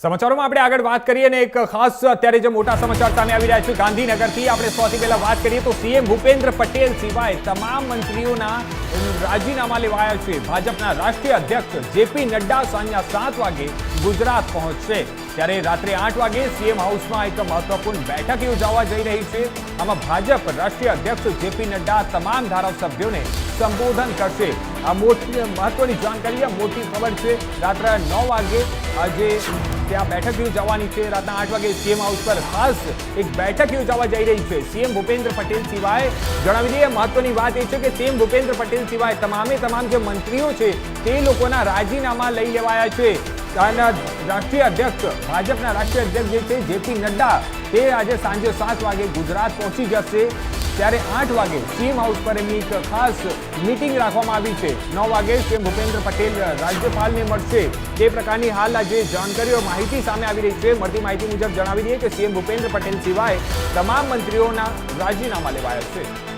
સમાચારોમાં આપણે આગળ વાત કરીએ અને એક ખાસ અત્યારે જે મોટા સમાચાર સામે આવી રહ્યા છે, ગાંધીનગરથી આપણે સૌથી પહેલા વાત કરીએ તો સીએમ ભૂપેન્દ્ર પટેલ સિવાય તમામ મંત્રીઓના રાજીનામા લેવાયા છે. ભાજપના રાષ્ટ્રીય અધ્યક્ષ જેપી નડ્ડા સાંજના સાત વાગે ગુજરાત પહોંચશે. ત્યારે રાત્રે આઠ વાગે સીએમ હાઉસમાં એક મહત્વપૂર્ણ બેઠક યોજાવા જઈ રહી છે. આમાં ભાજપ રાષ્ટ્રીય અધ્યક્ષ જેપી નડ્ડા તમામ ધારાસભ્યોને સંબોધન કરશે. આ મોટી મહત્વની જાણકારી, આ મોટી ખબર છે. રાત્રે નવ વાગે આજે ત્યાં બેઠક યોજાવાની છે. રાતના આઠ વાગે સીએમ હાઉસ પર ખાસ એક બેઠક યોજાવા જઈ રહી છે. સીએમ ભૂપેન્દ્ર પટેલ સિવાય જણાવી દઈએ, મહત્વની વાત એ છે કે સીએમ ભૂપેન્દ્ર પટેલ સિવાય તમામે તમામ જે મંત્રીઓ છે, તે લોકોના રાજીનામા લઈ લેવાયા છે. રાષ્ટ્રીય અધ્યક્ષ, ભાજપના રાષ્ટ્રીય અધ્યક્ષ જે છે, જેપી નડ્ડા, તે આજે સાંજે સાત વાગે ગુજરાત પહોંચી જશે. ત્યારે આઠ વાગે સીએમ હાઉસ પર એમની એક ખાસ મીટિંગ રાખવામાં આવી છે. નવ વાગે સીએમ ભૂપેન્દ્ર પટેલ રાજ્યપાલને મળશે. તે પ્રકારની હાલ આજે જાણકારીઓ, માહિતી સામે આવી રહી છે. મળતી માહિતી મુજબ જણાવી દઈએ કે સીએમ ભૂપેન્દ્ર પટેલ સિવાય તમામ મંત્રીઓના રાજીનામા લેવાયા છે.